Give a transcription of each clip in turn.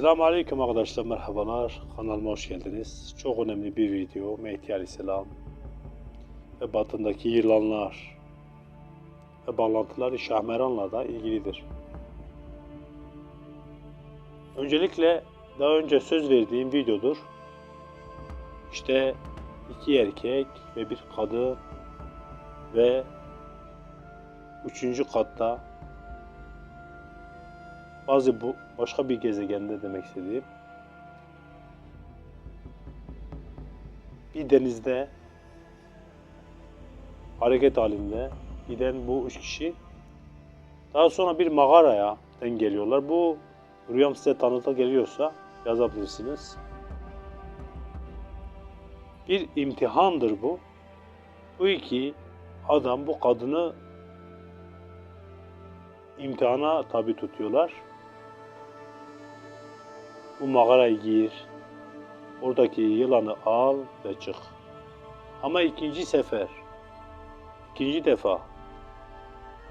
Selamun Aleyküm arkadaşlar merhabalar kanalıma hoş geldiniz. Çok önemli bir video Mehdi Aleyhisselam ve batındaki yılanlar ve bağlantıları Şahmeran'la da ilgilidir. Öncelikle daha önce söz verdiğim videodur. İşte iki erkek ve bir kadın ve üçüncü katta bazı bu başka bir gezegende demek istediğim bir denizde hareket halinde giden bu üç kişi daha sonra bir mağaraya den geliyorlar. Bu rüyam size tanıta geliyorsa yazabilirsiniz. Bir imtihandır bu. Bu iki adam bu kadını imtihana tabi tutuyorlar. Bu mağaraya gir. Oradaki yılanı al ve çık. Ama ikinci sefer, ikinci defa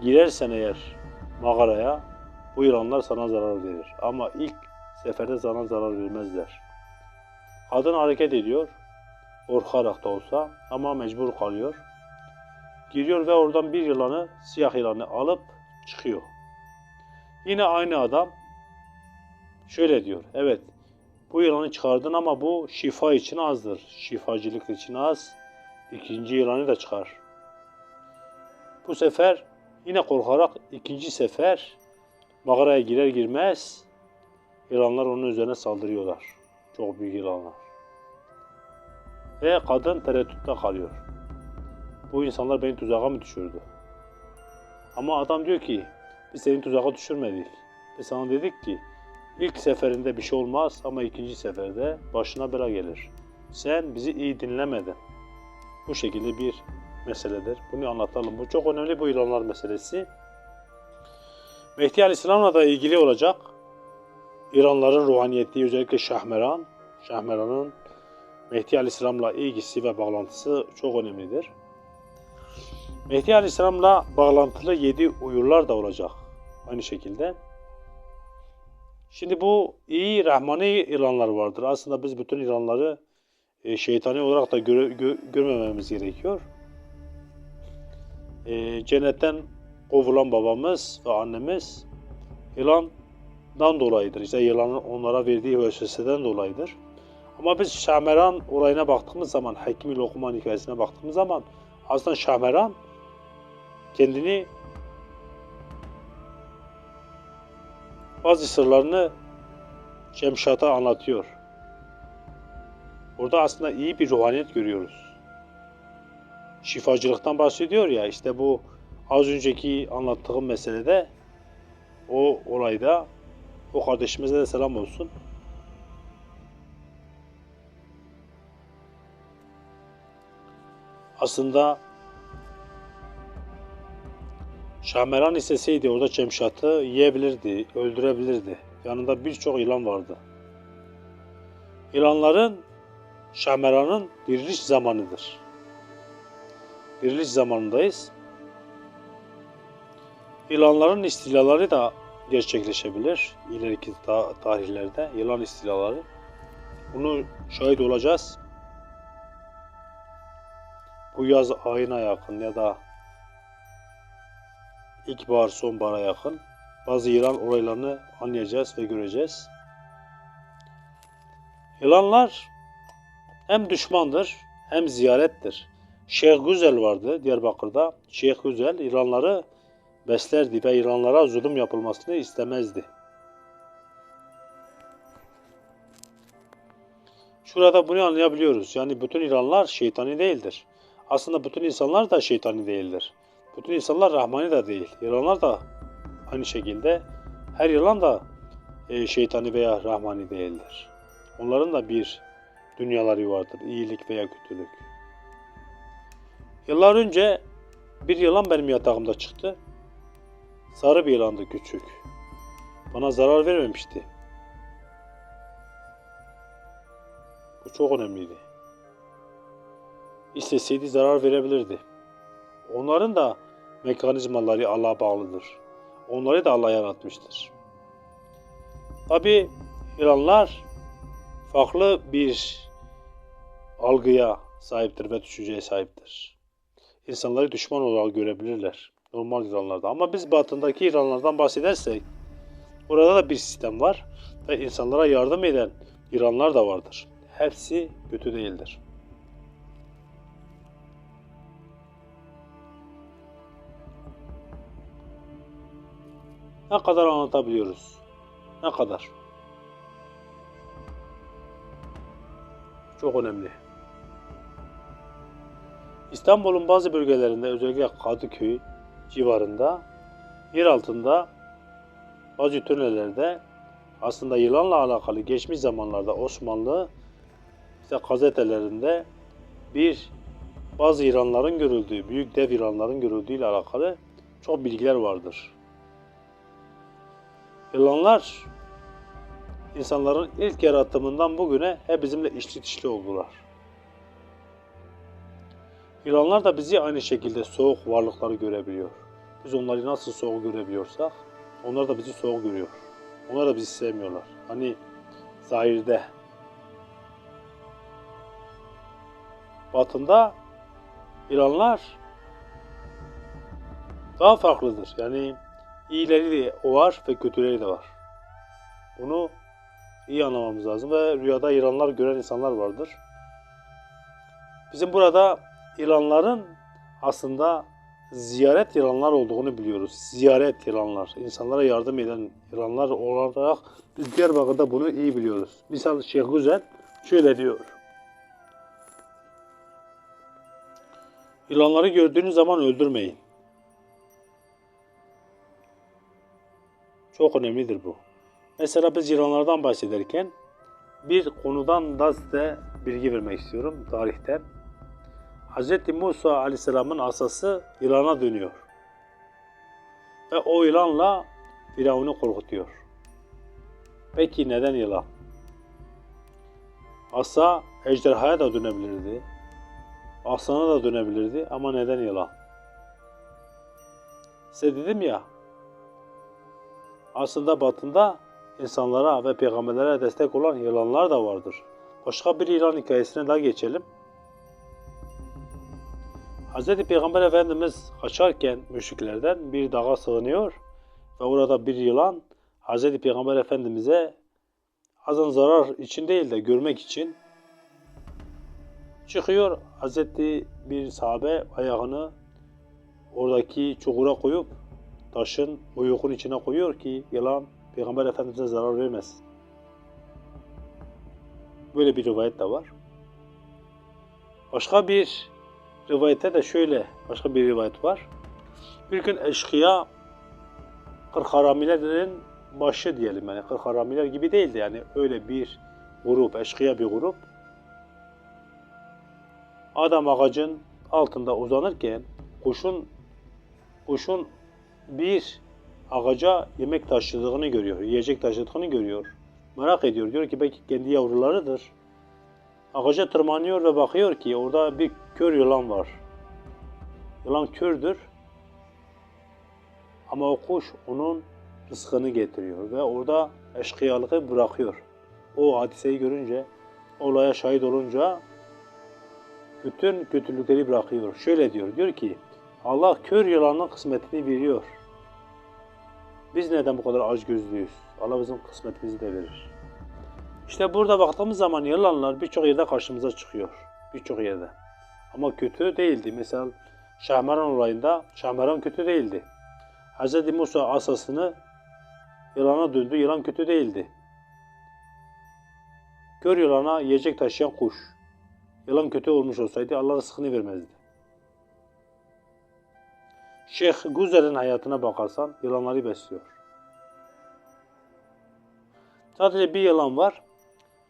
girersen eğer mağaraya bu yılanlar sana zarar verir. Ama ilk seferde sana zarar vermezler. Kadın hareket ediyor. Korkarak da olsa ama mecbur kalıyor. Giriyor ve oradan bir yılanı, siyah yılanı alıp çıkıyor. Yine aynı adam şöyle diyor. Evet bu yılanı çıkardın ama bu şifa için azdır. Şifacılık için az. İkinci yılanı da çıkar. Bu sefer yine korkarak ikinci sefer mağaraya girer girmez yılanlar onun üzerine saldırıyorlar. Çok büyük yılanlar. Ve kadın tereddütte kalıyor. Bu insanlar beni tuzağa mı düşürdü? Ama adam diyor ki biz seni tuzağa düşürmedik. Biz sana dedik ki ilk seferinde bir şey olmaz ama ikinci seferde başına bela gelir. Sen bizi iyi dinlemedin. Bu şekilde bir meseledir. Bunu anlatalım. Bu çok önemli bu ilanlar meselesi. Mehdi Aleyhisselam'la da ilgili olacak. İranların ruhaniyeti özellikle Şahmeran. Şahmeran'ın Mehdi Aleyhisselam'la ilgisi ve bağlantısı çok önemlidir. Mehdi Aleyhisselam'la bağlantılı yedi uyurlar da olacak. Aynı şekilde. Şimdi bu iyi Rahmani ilanlar vardır. Aslında biz bütün ilanları e, şeytani olarak da göre, gö- görmememiz gerekiyor. E, cennetten kovulan babamız ve annemiz yılandan dolayıdır. İşte yılanın onlara verdiği vesveseden dolayıdır. Ama biz Şahmeran olayına baktığımız zaman, Hakimi Lokman hikayesine baktığımız zaman aslında Şahmeran kendini bazı sırlarını Cemşat'a anlatıyor. Burada aslında iyi bir ruhaniyet görüyoruz. Şifacılıktan bahsediyor ya işte bu az önceki anlattığım meselede o olayda o kardeşimize de selam olsun. Aslında Şahmeran isteseydi orada Cemşat'ı yiyebilirdi, öldürebilirdi. Yanında birçok yılan vardı. Yılanların Şahmeran'ın diriliş zamanıdır. Diriliş zamanındayız. Yılanların istilaları da gerçekleşebilir ileriki ta- tarihlerde yılan istilaları. Bunu şahit olacağız. Bu yaz ayına yakın ya da ilkbahar sonbahara yakın bazı yılan olaylarını anlayacağız ve göreceğiz. Yılanlar hem düşmandır hem ziyarettir. Şeyh Güzel vardı Diyarbakır'da. Şeyh Güzel yılanları beslerdi ve yılanlara zulüm yapılmasını istemezdi. Şurada bunu anlayabiliyoruz. Yani bütün yılanlar şeytani değildir. Aslında bütün insanlar da şeytani değildir. Bütün insanlar rahmani de değil. Yılanlar da aynı şekilde her yılan da e, şeytani veya rahmani değildir. Onların da bir dünyaları vardır. iyilik veya kötülük. Yıllar önce bir yılan benim yatağımda çıktı. Sarı bir yılandı küçük. Bana zarar vermemişti. Bu çok önemliydi. İsteseydi zarar verebilirdi. Onların da mekanizmaları Allah'a bağlıdır. Onları da Allah yaratmıştır. Tabi yılanlar farklı bir algıya sahiptir ve düşünceye sahiptir. İnsanları düşman olarak görebilirler. Normal yılanlarda. Ama biz batındaki yılanlardan bahsedersek orada da bir sistem var ve insanlara yardım eden yılanlar da vardır. Hepsi kötü değildir. Ne kadar anlatabiliyoruz? Ne kadar? Çok önemli. İstanbul'un bazı bölgelerinde özellikle Kadıköy civarında yer altında bazı tünellerde aslında yılanla alakalı geçmiş zamanlarda Osmanlı işte gazetelerinde bir bazı yılanların görüldüğü, büyük dev yılanların görüldüğü ile alakalı çok bilgiler vardır. Yılanlar insanların ilk yaratımından bugüne hep bizimle içli dışlı oldular. Yılanlar da bizi aynı şekilde soğuk varlıkları görebiliyor. Biz onları nasıl soğuk görebiliyorsak onlar da bizi soğuk görüyor. Onlar da bizi sevmiyorlar. Hani zahirde. Batında yılanlar daha farklıdır. Yani iyileri de var ve kötüleri de var. Bunu iyi anlamamız lazım ve rüyada yılanlar gören insanlar vardır. Bizim burada yılanların aslında ziyaret yılanlar olduğunu biliyoruz. Ziyaret yılanlar, insanlara yardım eden yılanlar olarak biz Diyarbakır'da bunu iyi biliyoruz. Misal Şeyh Güzel şöyle diyor. Yılanları gördüğünüz zaman öldürmeyin. Çok önemlidir bu. Mesela biz yılanlardan bahsederken bir konudan da size bilgi vermek istiyorum tarihten. Hz. Musa Aleyhisselam'ın asası yılana dönüyor. Ve o yılanla Firavun'u korkutuyor. Peki neden yılan? Asa ejderhaya da dönebilirdi. Aslana da dönebilirdi ama neden yılan? Size dedim ya, aslında batında insanlara ve peygamberlere destek olan yılanlar da vardır. Başka bir yılan hikayesine daha geçelim. Hz. Peygamber Efendimiz kaçarken müşriklerden bir dağa sığınıyor ve orada bir yılan Hz. Peygamber Efendimiz'e azın zarar için değil de görmek için çıkıyor. Hz. bir sahabe ayağını oradaki çukura koyup taşın uyukun içine koyuyor ki yılan Peygamber Efendimiz'e zarar vermez. Böyle bir rivayet de var. Başka bir rivayette de şöyle başka bir rivayet var. Bir gün eşkıya kırk haramilerin başı diyelim yani kırk haramiler gibi değildi yani öyle bir grup eşkıya bir grup adam ağacın altında uzanırken kuşun kuşun bir ağaca yemek taşıdığını görüyor, yiyecek taşıdığını görüyor. Merak ediyor. Diyor ki belki kendi yavrularıdır. Ağaca tırmanıyor ve bakıyor ki orada bir kör yılan var. Yılan kördür. Ama o kuş onun rızkını getiriyor ve orada eşkıyalığı bırakıyor. O hadiseyi görünce, olaya şahit olunca bütün kötülükleri bırakıyor. Şöyle diyor, diyor ki Allah kör yılanın kısmetini veriyor. Biz neden bu kadar aç gözlüyüz? Allah bizim kısmetimizi de verir. İşte burada baktığımız zaman yılanlar birçok yerde karşımıza çıkıyor. Birçok yerde. Ama kötü değildi. Mesela Şahmeran olayında Şahmeran kötü değildi. Hz. Musa asasını yılana döndü. Yılan kötü değildi. Kör yılana yiyecek taşıyan kuş. Yılan kötü olmuş olsaydı Allah rızkını vermezdi. Şeyh Guzer'in hayatına bakarsan yılanları besliyor. Sadece bir yılan var.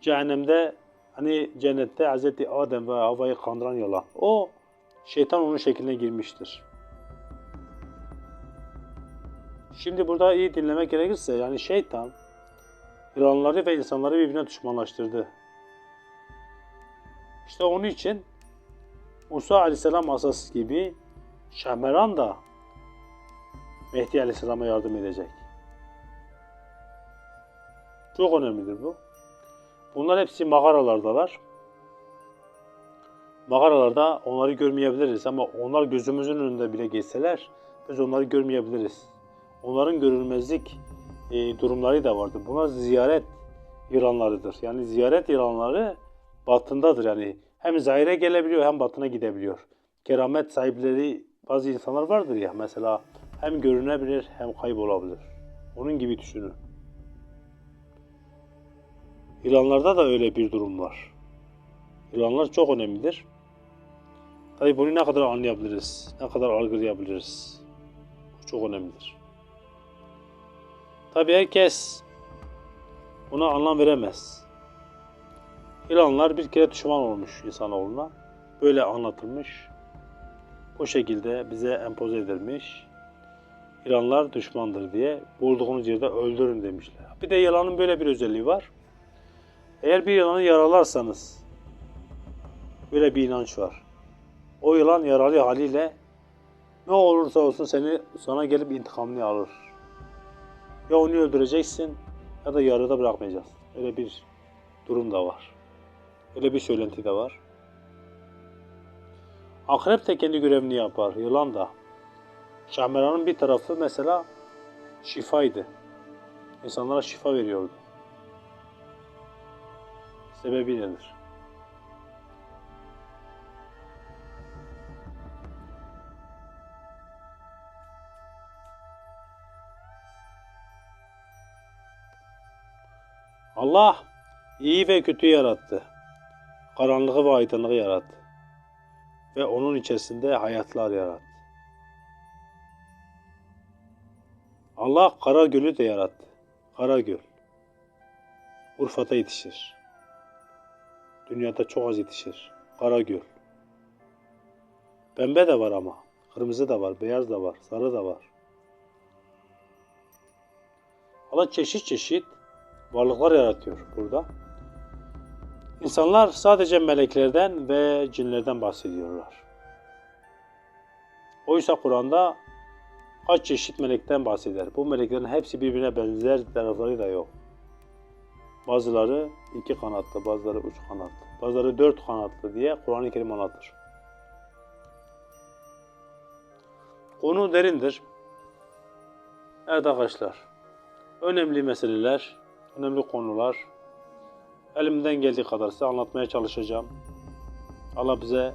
Cehennemde hani cennette Hz. Adem ve Havva'yı kandıran yılan. O şeytan onun şekline girmiştir. Şimdi burada iyi dinlemek gerekirse yani şeytan yılanları ve insanları birbirine düşmanlaştırdı. İşte onun için Musa Aleyhisselam asası gibi Şahmeran da Mehdi Aleyhisselam'a yardım edecek. Çok önemlidir bu. Bunlar hepsi mağaralardalar. Mağaralarda onları görmeyebiliriz ama onlar gözümüzün önünde bile geçseler biz onları görmeyebiliriz. Onların görülmezlik e, durumları da vardır. Buna ziyaret yılanlarıdır. Yani ziyaret yılanları batındadır. Yani hem zahire gelebiliyor hem batına gidebiliyor. Keramet sahipleri bazı insanlar vardır ya mesela hem görünebilir hem kaybolabilir. Onun gibi düşünün. Yılanlarda da öyle bir durum var. Yılanlar çok önemlidir. Tabi bunu ne kadar anlayabiliriz, ne kadar algılayabiliriz. Bu çok önemlidir. Tabi herkes buna anlam veremez. Yılanlar bir kere düşman olmuş insanoğluna. Böyle anlatılmış. Bu şekilde bize empoze edilmiş. Yılanlar düşmandır diye bulduğunuz yerde öldürün demişler. Bir de yılanın böyle bir özelliği var. Eğer bir yılanı yaralarsanız böyle bir inanç var. O yılan yaralı haliyle ne olursa olsun seni sana gelip intikamını alır. Ya onu öldüreceksin ya da yarıda bırakmayacağız. Öyle bir durum da var. Öyle bir söylenti de var. Akrep de kendi görevini yapar, yılan da. Şahmeranın bir tarafı mesela şifaydı. İnsanlara şifa veriyordu. Sebebi nedir? Allah iyi ve kötü yarattı. Karanlığı ve aydınlığı yarattı. Ve onun içerisinde hayatlar yarattı. Allah Kara Gölü de yarattı. Kara Göl. Urfa'da yetişir. Dünyada çok az yetişir. Kara Göl. Pembe de var ama. Kırmızı da var, beyaz da var, sarı da var. Allah çeşit çeşit varlıklar yaratıyor burada. İnsanlar sadece meleklerden ve cinlerden bahsediyorlar. Oysa Kur'an'da kaç çeşit melekten bahseder. Bu meleklerin hepsi birbirine benzer tarafları da yok. Bazıları iki kanatlı, bazıları üç kanatlı, bazıları dört kanatlı diye Kur'an-ı Kerim anlatır. Konu derindir. Evet arkadaşlar, önemli meseleler, önemli konular. Elimden geldiği kadar size anlatmaya çalışacağım. Allah bize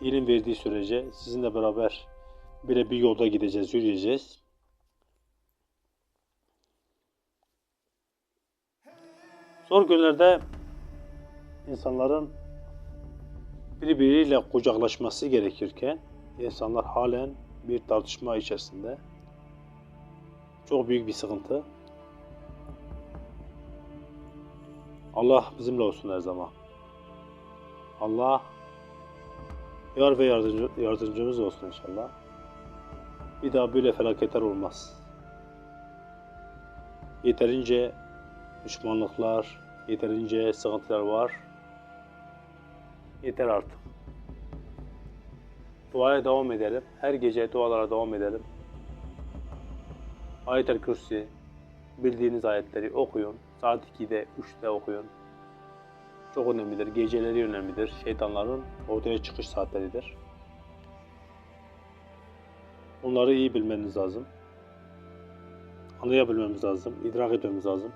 ilim verdiği sürece sizinle beraber bile bir yolda gideceğiz, yürüyeceğiz. Zor günlerde insanların birbiriyle kucaklaşması gerekirken insanlar halen bir tartışma içerisinde. Çok büyük bir sıkıntı. Allah bizimle olsun her zaman. Allah yar ve yardımcı, yardımcımız olsun inşallah. Bir daha böyle felaketler olmaz. Yeterince düşmanlıklar, yeterince sıkıntılar var. Yeter artık. Duaya devam edelim. Her gece dualara devam edelim. Ayet-el Kürsi, bildiğiniz ayetleri okuyun. Saat 2'de, 3'te okuyun. Çok önemlidir. Geceleri önemlidir. Şeytanların ortaya çıkış saatleridir. Bunları iyi bilmeniz lazım. Anlayabilmemiz lazım. idrak etmemiz lazım.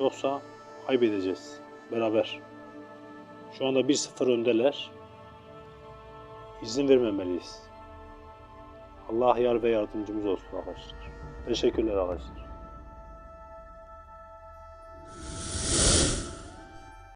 Yoksa kaybedeceğiz. Beraber. Şu anda 1-0 öndeler. İzin vermemeliyiz. Allah yar ve yardımcımız olsun arkadaşlar. Teşekkürler arkadaşlar.